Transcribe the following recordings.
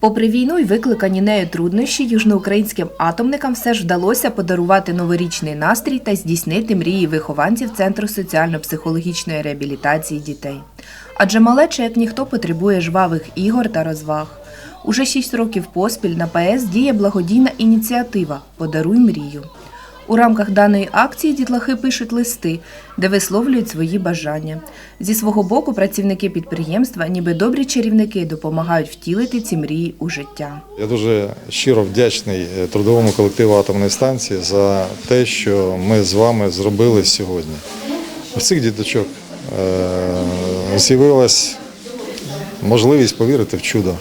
Попри війну й викликані нею труднощі, южноукраїнським атомникам все ж вдалося подарувати новорічний настрій та здійснити мрії вихованців Центру соціально-психологічної реабілітації дітей. Адже малеча, як ніхто, потребує жвавих ігор та розваг. Уже шість років поспіль на ПС діє благодійна ініціатива Подаруй мрію. У рамках даної акції дітлахи пишуть листи, де висловлюють свої бажання. Зі свого боку, працівники підприємства, ніби добрі чарівники, допомагають втілити ці мрії у життя. Я дуже щиро вдячний е, трудовому колективу атомної станції за те, що ми з вами зробили сьогодні. У цих діточок е, з'явилась можливість повірити в чудо.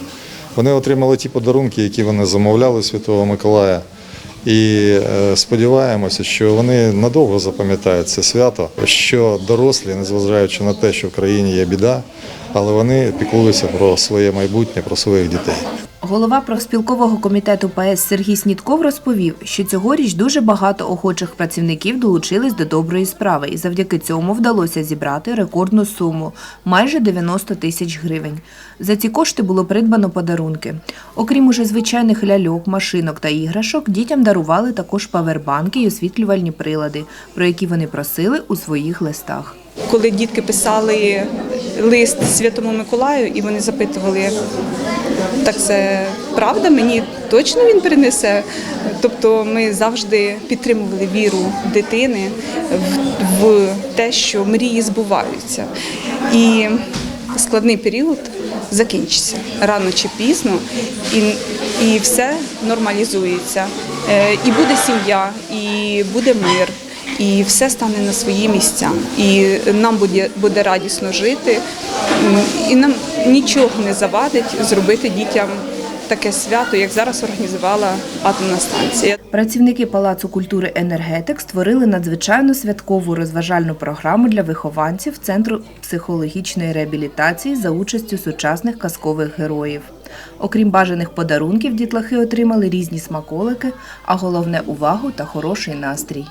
Вони отримали ті подарунки, які вони замовляли Святого Миколая. І е, сподіваємося, що вони надовго запам'ятають це свято, що дорослі, незважаючи на те, що в країні є біда, але вони піклуються про своє майбутнє, про своїх дітей. Голова профспілкового комітету ПС Сергій Снітков розповів, що цьогоріч дуже багато охочих працівників долучились до доброї справи, і завдяки цьому вдалося зібрати рекордну суму майже 90 тисяч гривень. За ці кошти було придбано подарунки. Окрім уже звичайних ляльок, машинок та іграшок, дітям дарували також павербанки і освітлювальні прилади, про які вони просили у своїх листах. коли дітки писали лист Святому Миколаю, і вони запитували, так це правда, мені точно він принесе. Тобто ми завжди підтримували віру дитини в, те, що мрії збуваються. І складний період закінчиться рано чи пізно, і, і все нормалізується. Е, І буде сім'я, і буде мир і все стане на свої місця. І нам буде, буде радісно жити, і нам нічого не завадить зробити дітям таке свято, як зараз організувала атомна станція. Працівники Палацу культури Енергетик створили надзвичайно святкову розважальну програму для вихованців Центру психологічної реабілітації за участю сучасних казкових героїв. Окрім бажаних подарунків, дітлахи отримали різні смаколики, а головне увагу та хороший настрій.